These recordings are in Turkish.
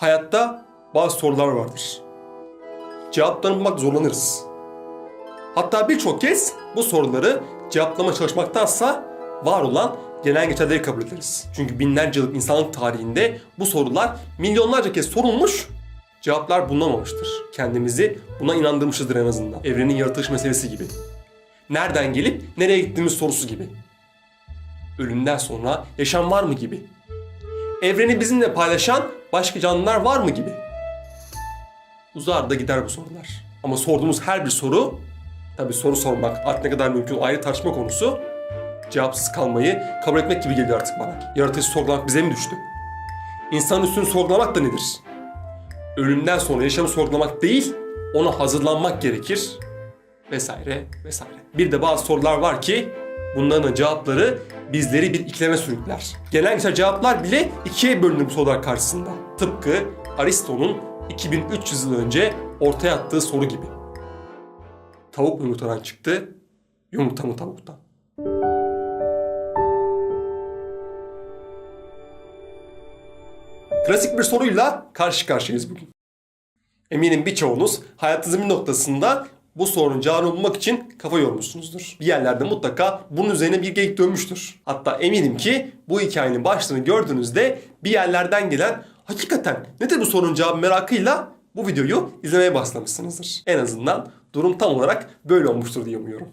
Hayatta bazı sorular vardır. Cevaplarını bulmak zorlanırız. Hatta birçok kez bu soruları cevaplama çalışmaktansa var olan genel geçerleri kabul ederiz. Çünkü binlerce yıllık insanlık tarihinde bu sorular milyonlarca kez sorulmuş, cevaplar bulunamamıştır. Kendimizi buna inandırmışızdır en azından. Evrenin yaratılış meselesi gibi. Nereden gelip nereye gittiğimiz sorusu gibi. Ölümden sonra yaşam var mı gibi. Evreni bizimle paylaşan başka canlılar var mı gibi. Uzar da gider bu sorular. Ama sorduğumuz her bir soru, tabii soru sormak artık ne kadar mümkün ayrı tartışma konusu, cevapsız kalmayı kabul etmek gibi geliyor artık bana. Yaratıcı sorgulamak bize mi düştü? İnsanın üstünü sorgulamak da nedir? Ölümden sonra yaşamı sorgulamak değil, ona hazırlanmak gerekir. Vesaire vesaire. Bir de bazı sorular var ki bunların cevapları bizleri bir ikileme sürükler. Geçer cevaplar bile ikiye bölünür bu sorular karşısında. Tıpkı Aristo'nun 2300 yıl önce ortaya attığı soru gibi. Tavuk mu yumurtadan çıktı, yumurta mı tavuktan? Klasik bir soruyla karşı karşıyayız bugün. Eminim birçoğunuz hayatınızın bir noktasında bu sorunun cevabını bulmak için kafa yormuşsunuzdur. Bir yerlerde mutlaka bunun üzerine bir geyik dönmüştür. Hatta eminim ki bu hikayenin başlığını gördüğünüzde bir yerlerden gelen hakikaten nedir bu sorunun cevabı merakıyla bu videoyu izlemeye başlamışsınızdır. En azından durum tam olarak böyle olmuştur diye umuyorum.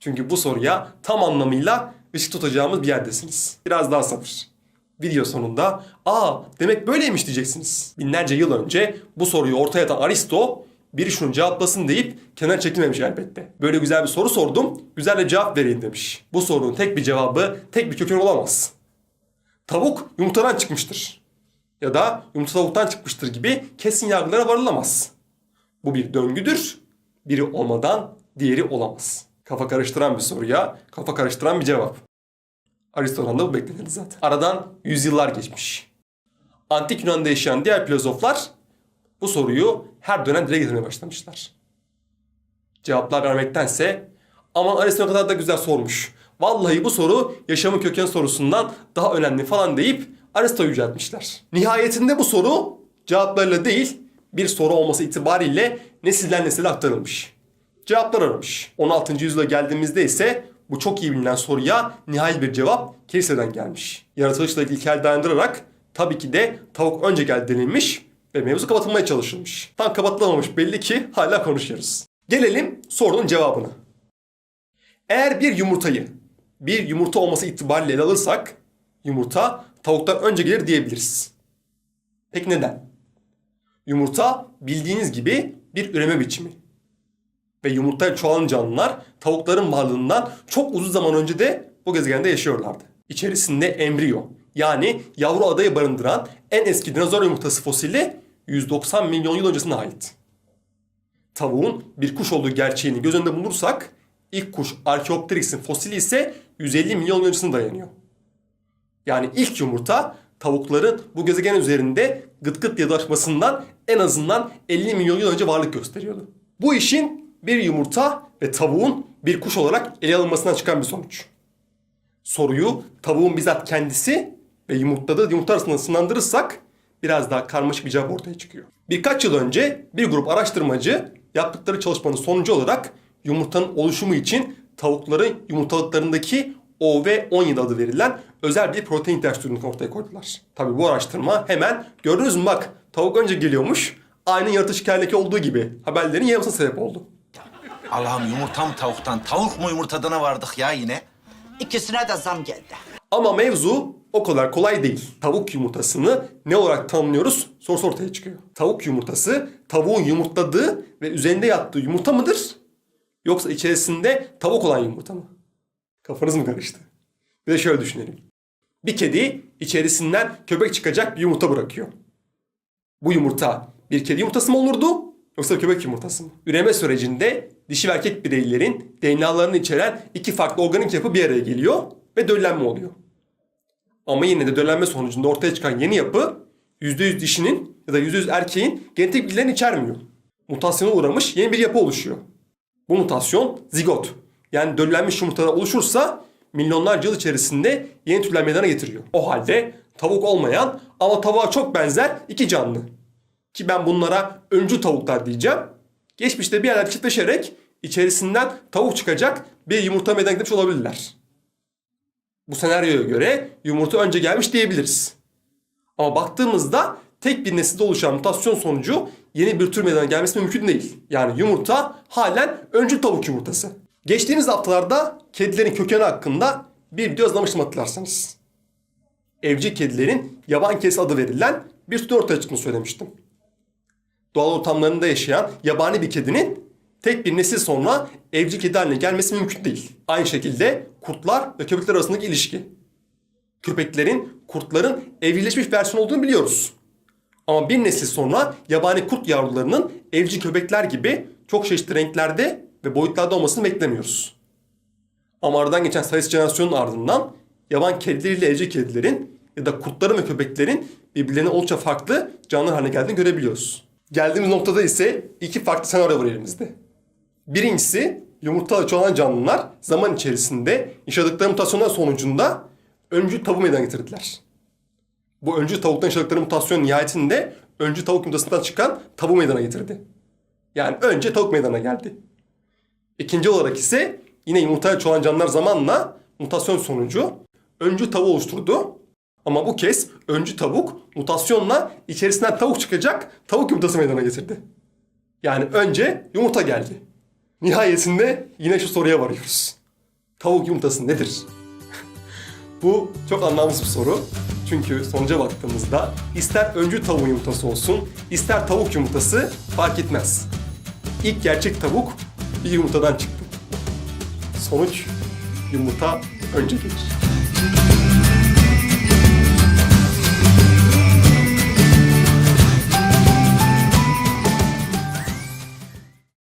Çünkü bu soruya tam anlamıyla ışık tutacağımız bir yerdesiniz. Biraz daha sabır. Video sonunda aa demek böyleymiş diyeceksiniz. Binlerce yıl önce bu soruyu ortaya atan Aristo biri şunu cevaplasın deyip kenar çekilmemiş elbette. Böyle güzel bir soru sordum, güzel de cevap vereyim demiş. Bu sorunun tek bir cevabı, tek bir kökeni olamaz. Tavuk yumurtadan çıkmıştır. Ya da yumurta tavuktan çıkmıştır gibi kesin yargılara varılamaz. Bu bir döngüdür. Biri olmadan diğeri olamaz. Kafa karıştıran bir soruya kafa karıştıran bir cevap. Aristo'dan da bu beklenirdi zaten. Aradan yüzyıllar geçmiş. Antik Yunan'da yaşayan diğer filozoflar bu soruyu her dönem dile getirmeye başlamışlar. Cevaplar vermektense aman Aristo kadar da güzel sormuş. Vallahi bu soru yaşamın köken sorusundan daha önemli falan deyip Aristo'yu yüceltmişler. Nihayetinde bu soru cevaplarıyla değil bir soru olması itibariyle nesilden nesile aktarılmış. Cevaplar aramış. 16. yüzyıla geldiğimizde ise bu çok iyi bilinen soruya nihai bir cevap kiliseden gelmiş. Yaratılışla hikaye dayandırarak tabii ki de tavuk önce geldi denilmiş ve mevzu kapatılmaya çalışılmış. Tam kapatılamamış belli ki hala konuşuyoruz. Gelelim sorunun cevabına. Eğer bir yumurtayı bir yumurta olması itibariyle ele alırsak yumurta tavuktan önce gelir diyebiliriz. Peki neden? Yumurta bildiğiniz gibi bir üreme biçimi. Ve yumurtayla çoğalan canlılar tavukların varlığından çok uzun zaman önce de bu gezegende yaşıyorlardı. İçerisinde embriyo yani yavru adayı barındıran en eski dinozor yumurtası fosili 190 milyon yıl öncesine ait. Tavuğun bir kuş olduğu gerçeğini göz önünde bulursak ilk kuş Archaeopteryx'in fosili ise 150 milyon yıl öncesine dayanıyor. Yani ilk yumurta tavukların bu gezegen üzerinde gıt gıt diye dolaşmasından en azından 50 milyon yıl önce varlık gösteriyordu. Bu işin bir yumurta ve tavuğun bir kuş olarak ele alınmasından çıkan bir sonuç. Soruyu tavuğun bizzat kendisi ve yumurtladığı yumurta arasında sınandırırsak biraz daha karmaşık bir cevap ortaya çıkıyor. Birkaç yıl önce bir grup araştırmacı yaptıkları çalışmanın sonucu olarak yumurtanın oluşumu için tavukların yumurtalıklarındaki OV17 adı verilen özel bir protein ihtiyaçlarını ortaya koydular. Tabi bu araştırma hemen gördünüz mü bak tavuk önce geliyormuş aynı yaratış hikayedeki olduğu gibi haberlerin yayılmasına sebep oldu. Allah'ım yumurta mı tavuktan, tavuk mu yumurtadan vardık ya yine? İkisine de zam geldi. Ama mevzu o kadar kolay değil. Tavuk yumurtasını ne olarak tanımlıyoruz sorusu ortaya çıkıyor. Tavuk yumurtası tavuğun yumurtladığı ve üzerinde yattığı yumurta mıdır? Yoksa içerisinde tavuk olan yumurta mı? Kafanız mı karıştı? Bir de şöyle düşünelim. Bir kedi içerisinden köpek çıkacak bir yumurta bırakıyor. Bu yumurta bir kedi yumurtası mı olurdu yoksa köpek yumurtası mı? Üreme sürecinde dişi ve erkek bireylerin DNA'larını içeren iki farklı organik yapı bir araya geliyor ve döllenme oluyor. Ama yine de döllenme sonucunda ortaya çıkan yeni yapı %100 dişinin ya da %100 erkeğin genetik bilgilerini içermiyor. Mutasyona uğramış yeni bir yapı oluşuyor. Bu mutasyon zigot yani döllenmiş yumurtalar oluşursa milyonlarca yıl içerisinde yeni türler meydana getiriyor. O halde tavuk olmayan ama tavuğa çok benzer iki canlı. Ki ben bunlara öncü tavuklar diyeceğim. Geçmişte bir yerler çiftleşerek içerisinden tavuk çıkacak bir yumurta meydana getirmiş olabilirler. Bu senaryoya göre yumurta önce gelmiş diyebiliriz. Ama baktığımızda tek bir nesilde oluşan mutasyon sonucu yeni bir tür meydana gelmesi mümkün değil. Yani yumurta halen öncü tavuk yumurtası. Geçtiğimiz haftalarda kedilerin kökeni hakkında bir video hazırlamıştım hatırlarsanız. Evcil kedilerin yaban kedisi adı verilen bir tür ortaya çıktığını söylemiştim. Doğal ortamlarında yaşayan yabani bir kedinin tek bir nesil sonra evcil kedi haline gelmesi mümkün değil. Aynı şekilde kurtlar ve köpekler arasındaki ilişki. Köpeklerin kurtların evcilleşmiş versiyon olduğunu biliyoruz. Ama bir nesil sonra yabani kurt yavrularının evcil köpekler gibi çok çeşitli renklerde ve boyutlarda olmasını beklemiyoruz. Ama aradan geçen sayısı jenerasyonun ardından yaban kedileriyle evcil kedilerin ya da kurtların ve köpeklerin birbirlerine oldukça farklı canlılar haline geldiğini görebiliyoruz. Geldiğimiz noktada ise iki farklı senaryo var elimizde. Birincisi yumurtalı çoğalan canlılar zaman içerisinde yaşadıkları mutasyonlar sonucunda öncü tavuğu meydana getirdiler. Bu öncü tavuktan yaşadıkları mutasyon nihayetinde öncü tavuk yumurtasından çıkan tavuğu meydana getirdi. Yani önce tavuk meydana geldi. İkinci olarak ise yine yumurtaya çoğalan canlılar zamanla mutasyon sonucu öncü tavuğu oluşturdu. Ama bu kez öncü tavuk mutasyonla içerisinden tavuk çıkacak tavuk yumurtası meydana getirdi. Yani önce yumurta geldi. Nihayetinde yine şu soruya varıyoruz. Tavuk yumurtası nedir? Bu çok anlamsız bir soru. Çünkü sonuca baktığımızda ister öncü tavuğun yumurtası olsun, ister tavuk yumurtası fark etmez. İlk gerçek tavuk bir yumurtadan çıktı. Sonuç yumurta önce gelir.